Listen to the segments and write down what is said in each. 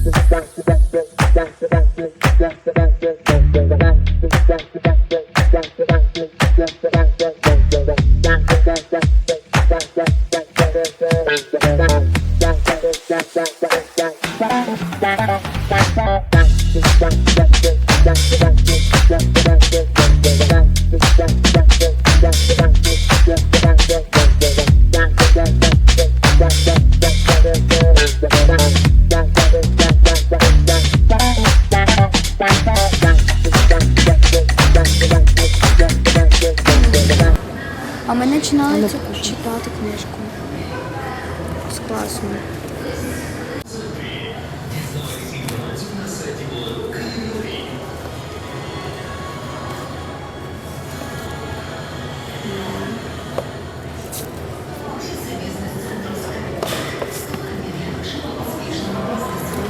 А ми починали читати книжку з класом.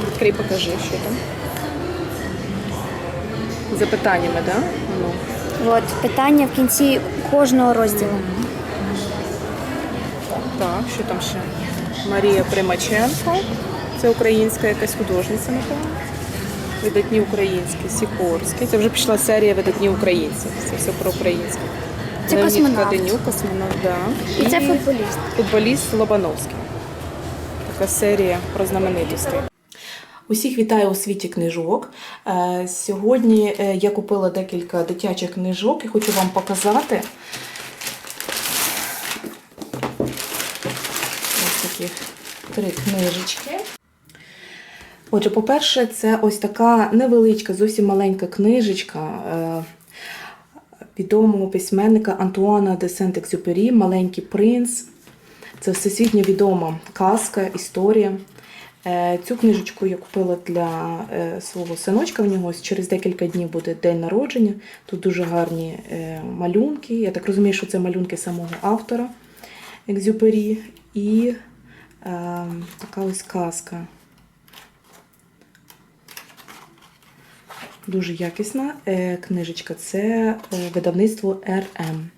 Відкрий, покажи, що там. Запитаннями, так? Да? От питання в кінці кожного розділу. Так, що там ще? Марія Примаченко. Це українська якась художниця, напевно. Видатні українські, Сікорський. Це вже пішла серія видатні українці. Це все про українське. Це Леонід космонавт. Каденюк, космонавт, да. І це футболіст. футболіст Лобановський. Така серія про знаменитостей. Усіх вітаю у світі книжок. Е, Сьогодні е, я купила декілька дитячих книжок і хочу вам показати. Ось такі три книжечки. Отже, по-перше, це ось така невеличка, зовсім маленька книжечка е, відомого письменника Антуана де Сент-Екзюпері Маленький принц. Це всесвітньо відома казка, історія. Е, Цю книжечку я купила для е, свого синочка. В нього ось через декілька днів буде день народження. Тут дуже гарні е, малюнки. Я так розумію, що це малюнки самого автора Екзюпері. І е, така ось казка. Дуже якісна книжечка. Це видавництво РМ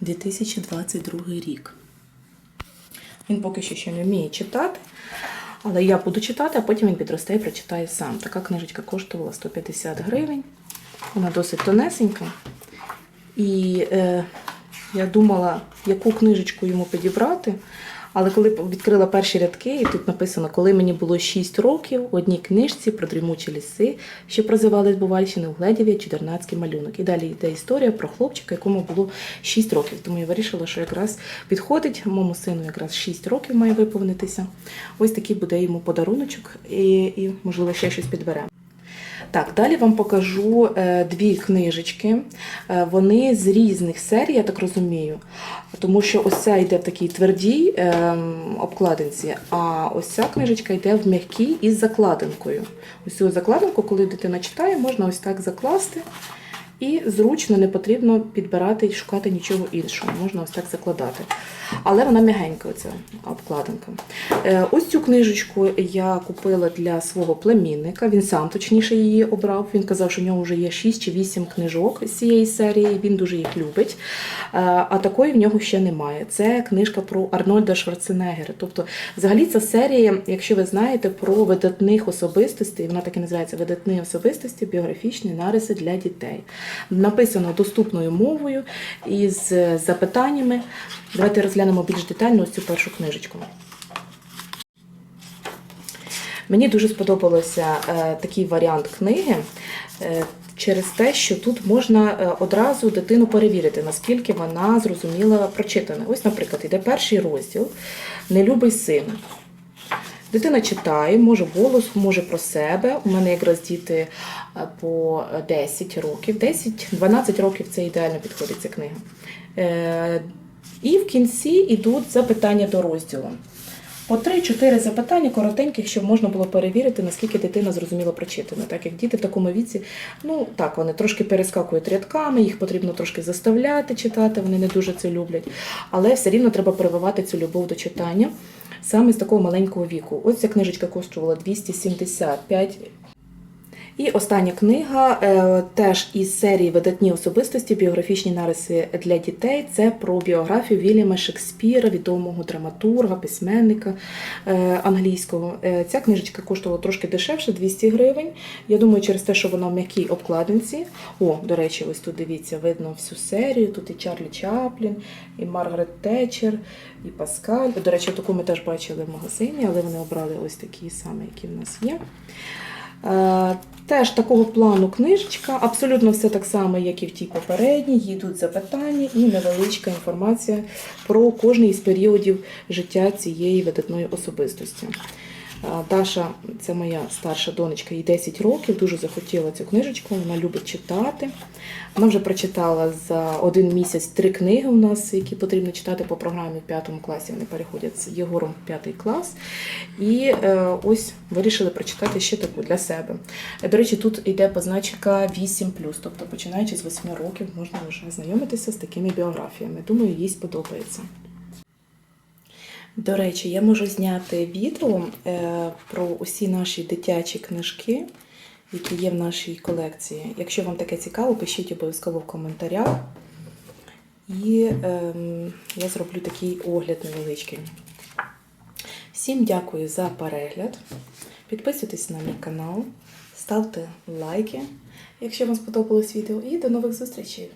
2022 рік. Він поки що ще не вміє читати, але я буду читати, а потім він підросте і прочитає сам. Така книжечка коштувала 150 гривень. Вона досить тонесенька. І е, я думала, яку книжечку йому підібрати. Але коли відкрила перші рядки, і тут написано, коли мені було 6 років, у одній книжці про дрімучі ліси, що прозивались Бувальщини, угледів я чудернацький малюнок. І далі йде історія про хлопчика, якому було 6 років. Тому я вирішила, що якраз підходить моєму сину, якраз 6 років має виповнитися. Ось такий буде йому подаруночок, і, і можливо, ще щось підберемо. Так, далі вам покажу е, дві книжечки. Е, вони з різних серій, я так розумію. Тому що ось ця йде в такій твердій е, обкладинці, а ось ця книжечка йде в м'якій із закладинкою. Ось цю закладинку, коли дитина читає, можна ось так закласти. І зручно не потрібно підбирати і шукати нічого іншого. Можна ось так закладати. Але вона м'ягенька, оця обкладинка. Е, Ось цю книжечку я купила для свого племінника. Він сам точніше її обрав. Він казав, що в нього вже є 6 чи 8 книжок з цієї серії. Він дуже їх любить. Е, А такої в нього ще немає. Це книжка про Арнольда Шварценеггера. Тобто, взагалі, ця серія, якщо ви знаєте, про видатних особистостей, вона так і називається Видатні особистості, біографічні нариси для дітей. Написано доступною мовою із запитаннями. Давайте розглянемо більш детально ось цю першу книжечку. Мені дуже сподобався е, такий варіант книги е, через те, що тут можна е, одразу дитину перевірити, наскільки вона зрозуміла прочитане. Ось, наприклад, йде перший розділ Нелюбий син. Дитина читає, може голос, може про себе. У мене якраз діти е, по 10 років. 10-12 років це ідеально підходить ця книга. Е, І в кінці йдуть запитання до розділу. По 3-4 запитання коротеньких, щоб можна було перевірити, наскільки дитина зрозуміла прочитане. Так як діти в такому віці, ну так, вони трошки перескакують рядками, їх потрібно трошки заставляти читати, вони не дуже це люблять. Але все рівно треба прививати цю любов до читання саме з такого маленького віку. Ось ця книжечка коштувала 275 І остання книга е, теж із серії Видатні особистості, біографічні нариси для дітей. Це про біографію Вільяма Шекспіра, відомого драматурга, письменника е, англійського. Е, Ця книжечка коштувала трошки дешевше, 200 гривень. Я думаю, через те, що вона в м'якій обкладинці. О, до речі, ось тут дивіться, видно всю серію. Тут і Чарлі Чаплін, і Маргарет Тетчер, і Паскаль. До речі, таку ми теж бачили в магазині, але вони обрали ось такі самі, які в нас є. Е, Теж такого плану книжечка, абсолютно все так само, як і в тій попередній. Йдуть запитання і невеличка інформація про кожний із періодів життя цієї видатної особистості. Даша, це моя старша донечка, їй 10 років, дуже захотіла цю книжечку, вона любить читати. Вона вже прочитала за один місяць три книги у нас, які потрібно читати по програмі в п'ятому класі. Вони переходять з Єгором в п'ятий клас. І е, ось вирішили прочитати ще таку для себе. До речі, тут йде позначка 8, тобто починаючи з 8 років можна вже знайомитися з такими біографіями. Думаю, їй сподобається. До речі, я можу зняти відео е, про усі наші дитячі книжки, які є в нашій колекції. Якщо вам таке цікаво, пишіть обов'язково в коментарях. І ем, я зроблю такий огляд невеличкий. Всім дякую за перегляд. Підписуйтесь на мій канал, ставте лайки, якщо вам сподобалось відео, і до нових зустрічей!